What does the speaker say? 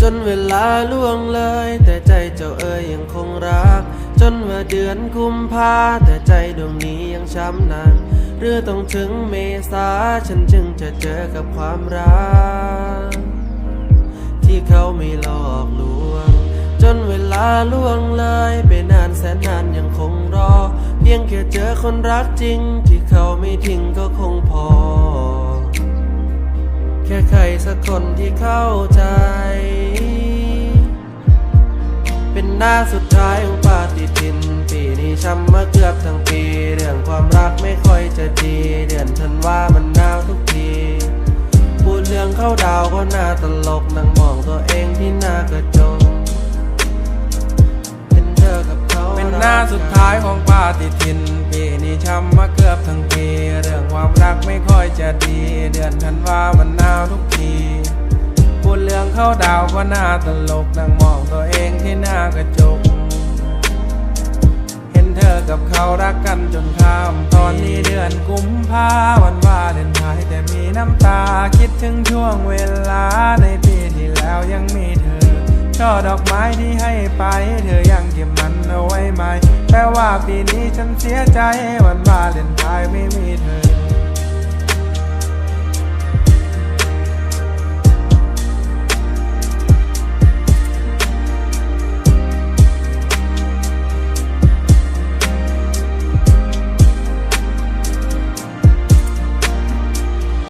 จนเวลาล่วงเลย แต่ใจเจ้าเอ๋ยยังคงรัก จนว่าเดือนกุมภาแต่ใจดวงนี้ยังช้ำหนักหรือต้องถึงเมษาฉันจึงจะเจอกับความรัก ที่เขาไม่หลอกลวง จนเวลาล่วงเลยไปนานแสนนานยังคงรอ เพียงแค่เจอคนรักจริง ที่เขาไม่ทิ้งก็คงพอ คนที่เข้าใจ เป็นหน้าสุดท้ายของปาฏิทิน ปีนี้ช้ำมาเกือบทั้งปี เรื่องความรักไม่ค่อยจะดี เดือนธันว่ามันหนาวทุกที พูดเรื่องเข้าดาวก็น่าตลกนั่งมองตัวเองที่หน้ากระจกเป็นเธอกับเขาเป็นหน้าสุดท้ายของปาฏิทิน ปีนี้ช้ำมาเกือบทั้งปี นวามันหนาวทุกที พูดเรื่องเข้าดาวก็น่าตลกนั่งมองตัวเองที่หน้ากระจก เห็นเธอกับเขารักกันจนข้าม ตอนนี้เดือนกุมภาวันวาเลนไทน์แต่มีน้ำตาคิดถึงช่วงเวลาในปีที่แล้วยังมีเธอช่อดอกไม้ที่ให้ไป เธอยังเก็บมันเอาไว้ไหม แปลว่าปีนี้ฉันเสียใจวันวาเลนไทน์ไม่มีเธอ